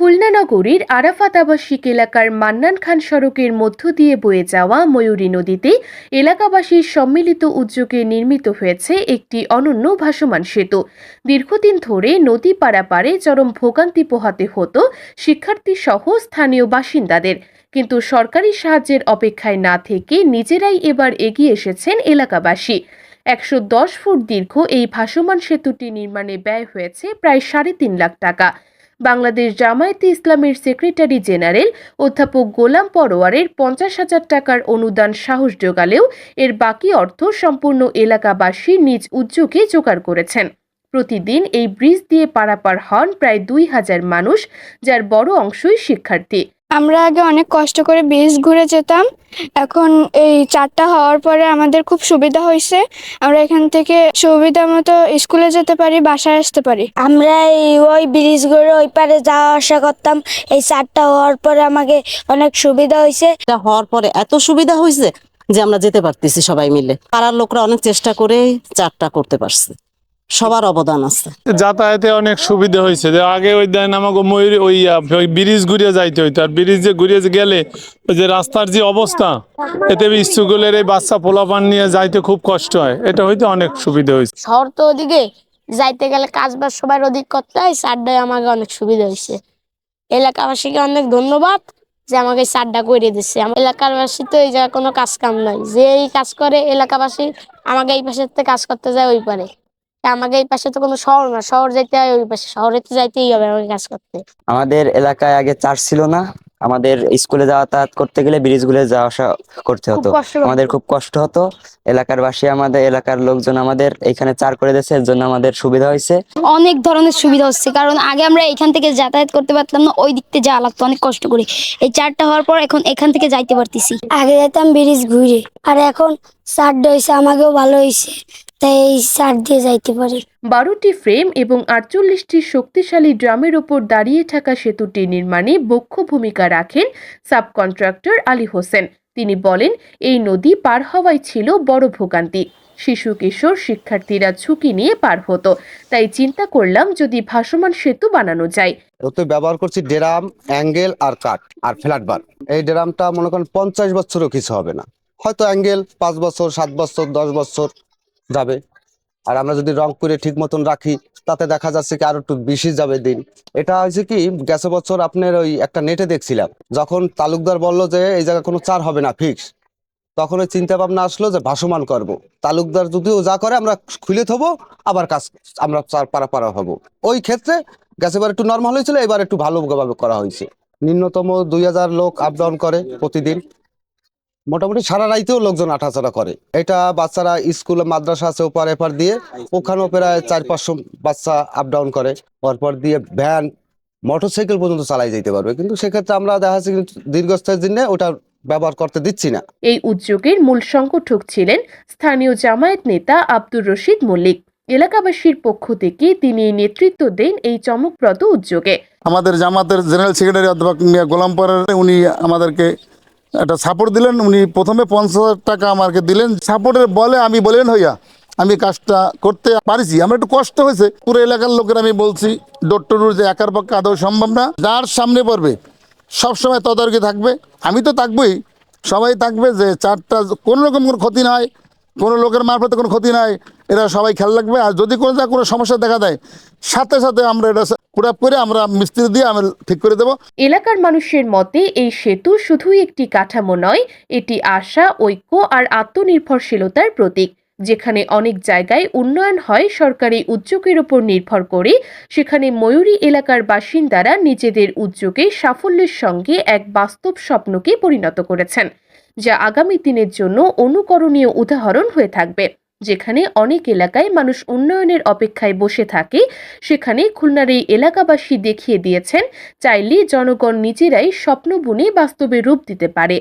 খুলনা নগরীর আরাফাত আবাসিক এলাকার মান্নান খান সড়কের মধ্য দিয়ে বয়ে যাওয়া ময়ূরী নদীতে এলাকাবাসীর সম্মিলিত উদ্যোগে নির্মিত হয়েছে একটি অনন্য ভাসমান সেতু। দীর্ঘদিন ধরে নদী পারাপারে চরম ভোগান্তি পোহাতে হতো শিক্ষার্থী সহ স্থানীয় বাসিন্দাদের। কিন্তু সরকারি সাহায্যের অপেক্ষায় না থেকে নিজেরাই এবার এগিয়ে এসেছেন এলাকাবাসী। একশো দশ ফুট দীর্ঘ এই ভাসমান সেতুটি নির্মাণে ব্যয় হয়েছে প্রায় সাড়ে তিন লাখ টাকা। বাংলাদেশ জামায়াতে ইসলামের সেক্রেটারি জেনারেল অধ্যাপক গোলাম পরোয়ারের পঞ্চাশ হাজার টাকার অনুদান সাহস যোগালেও এর বাকি অর্থ সম্পূর্ণ এলাকাবাসী নিজ উদ্যোগে জোগাড় করেছেন। প্রতিদিন এই ব্রিজ দিয়ে পারাপার হন প্রায় দুই হাজার মানুষ, যার বড় অংশই শিক্ষার্থী। আমরা আগে অনেক কষ্ট করে ব্রিজ ঘুরে যেতাম। এখন এই চারটা হওয়ার পরে আমাদের খুব সুবিধা হয়েছে। আমরা এখান থেকে সুবিধা মতো স্কুলে যেতে পারি বাসায় আসতে পারি। আমরা এই ওই ব্রিজ করে ওই পারে যাওয়া আসা করতাম। এই চারটা হওয়ার পরে আমাকে অনেক সুবিধা হয়েছে। এটা হওয়ার পরে এত সুবিধা হয়েছে যে আমরা যেতে পারতেছি সবাই মিলে। পাড়ার লোকরা অনেক চেষ্টা করে চারটা করতে পারছে। সবার অবদান আছে। যাতায়াতে অনেক সুবিধা হয়েছে। যে আগে ওই দেন আমাকে ময়ূর ওই ওই ব্রিজ ঘুরিয়ে যাইতে হইতো। আর ব্রিজ যে ঘুরিয়ে গেলে ওই যে রাস্তার যে অবস্থা এতে স্কুলের এই বাচ্চা পোলাপান নিয়ে যাইতে খুব কষ্ট হয়। এটা হইতে অনেক সুবিধা হয়েছে। শহর তো ওদিকে যাইতে গেলে কাজ বাজ সবার ওদিক করতে হয় চারটায় আমাকে অনেক সুবিধা হয়েছে। এলাকাবাসীকে অনেক ধন্যবাদ যে আমাকে চারটা করে দিচ্ছে আমার এলাকাবাসী তো এই জায়গায় কোনো কাজ কাম নাই। যে এই কাজ করে এলাকাবাসী আমাকে এই পাশে থেকে কাজ করতে যায় ওই পারে। আমাকে এই পাশে তো কোনো শহর না শহর যেতে হয় ওই পাশে শহরে তো যাইতেই হবে আমাকে কাজ করতে। আমাদের এলাকায় আগে চার্জ ছিল না আমাদের স্কুলে যাতায়াত করতে গেলে ব্রিজগুলো যাওয়া আসা করতে হতো। আমাদের খুব কষ্ট হতো। এলাকার বাসী আমাদের এলাকার লোকজন আমাদের এখানে চার করে দিয়েছে এর জন্য আমাদের সুবিধা হয়েছে। অনেক ধরনের সুবিধা হচ্ছে কারণ আগে আমরা এখান থেকে যাতায়াত করতে পারতাম না ওই দিক থেকে যাওয়া লাগতো অনেক কষ্ট করে। এই চারটা হওয়ার পর এখন এখান থেকে যাইতে পারতেছি। আগে যেতাম ব্রিজ ঘুরে আর এখন চারটা হয়েছে আমাকেও ভালো হয়েছে তাই চার দিয়ে যাইতে পারি। বারোটি ফ্রেম এবং আটচল্লিশটি শক্তিশালী ড্রামের ওপর দাঁড়িয়ে থাকা সেতুটি নির্মাণে বক্ষ ভূমিকা রাখেন সাবকন্ট্রাক্টর আলী হোসেন। তিনি বলেন এই নদী পার হওয়াই ছিল বড় ভোগান্তি। শিশু কিশোর শিক্ষার্থীরা ঝুঁকি নিয়ে পার হতো। তাই চিন্তা করলাম যদি ভাসমান সেতু বানানো যায়। ওতে ব্যবহার করছি ড্রাম অ্যাঙ্গেল আর কাঠ আর ফ্ল্যাট বার। এই ড্রামটা মনে করেন পঞ্চাশ বছরও কিছু হবে না। হয়তো অ্যাঙ্গেল পাঁচ বছর সাত বছর দশ বছর যাবে। আর আমরা যদি রং করে ঠিক মতন রাখি, তাতে দেখা যাচ্ছে কি আরও একটু বেশি যাবে দিন। এটা হয়েছে কি, গেছে বছর আপনার ওই একটা নেটে দেখছিলাম, যখন তালুকদার বলল যে এই জায়গায় কোনো চার হবে না ফিক্স তখন ওই চিন্তা ভাবনা আসলো যে ভাসমান করব। তালুকদার যদিও যা করে আমরা খুলে থবো, আবার কাজ আমরা চার পারা পারা হব। ওই ক্ষেত্রে গ্যাস এবার একটু নর্মাল হয়েছিল, এবার একটু ভালোভাবে করা হয়েছে। নিম্নতম দুই হাজার লোক আপ ডাউন করে প্রতিদিন। মোটামুটি সারা রাইতেও লোকজন আঠাচড়া করে। এটা বাচ্চারা স্কুল মাদ্রাসা আছে ওপার এপার দিয়ে ওখানেও প্রায় চার পাঁচশো বাচ্চা আপ ডাউন করে। পরপর দিয়ে ভ্যান মোটরসাইকেল পর্যন্ত চালাই যেতে পারবে। কিন্তু সেক্ষেত্রে আমরা দেখা যাচ্ছে কিন্তু দীর্ঘস্থায়ীর জন্য ওটা ব্যবহার করতে দিচ্ছি না। এই উদ্যোগের মূল সংগঠক ছিলেন স্থানীয় জামায়াত নেতা আব্দুর রশিদ মল্লিক। এলাকাবাসীর পক্ষ থেকে তিনি নেতৃত্ব দেন এই চমকপ্রদ উদ্যোগে। আমাদের জামাতের জেনারেল সেক্রেটারি অধ্যাপক মিয়া গোলাম পরের উনি আমাদেরকে একটা সাপোর্ট দিলেন, উনি প্রথমে পঞ্চাশ টাকা আমাকে দিলেন। সাপোর্টের বলে আমি বলেন হইয়া আমি কাজটা করতে পারিছি। আমার একটু কষ্ট হয়েছে। পুরো এলাকার লোকের আমি বলছি ডোর টু ডোর যে একার পক্ষে আদৌ সম্ভব না। যার সামনে পড়বে, সবসময় তদারকি থাকবে। আমি তো থাকবোই। সবাই থাকবে যে চারটা, কোনো রকম কোনো ক্ষতি নয় কোনো লোকের মারফতে কোনো ক্ষতি নাই। এরা সবাই খেয়াল রাখবে। আর যদি কোনো জায়গায় কোনো সমস্যা দেখা দেয়, সাথে সাথে আমরা এটা এলাকার মানুষের মতে এই সেতু শুধুই একটি কাঠামো নয়, এটি আশা, ঐক্য আর আত্মনির্ভরশীলতার প্রতীক। যেখানে অনেক জায়গায় উন্নয়ন হয়, সরকারি উদ্যোগের উপর নির্ভর করে। সেখানে ময়ূরী এলাকার বাসিন্দারা নিজেদের উদ্যোগে সাফল্যের সঙ্গে এক বাস্তব স্বপ্নকে পরিণত করেছেন, যা আগামী দিনের জন্য অনুকরণীয় উদাহরণ হয়ে থাকবে। যেখানে অনেক এলাকায় মানুষ উন্নয়নের অপেক্ষায় বসে থাকে, সেখানে খুলনার এই এলাকাবাসী দেখিয়ে দিয়েছেন, চাইলে জনগণ নিজেরাই স্বপ্ন বুনে বাস্তবে রূপ দিতে পারে।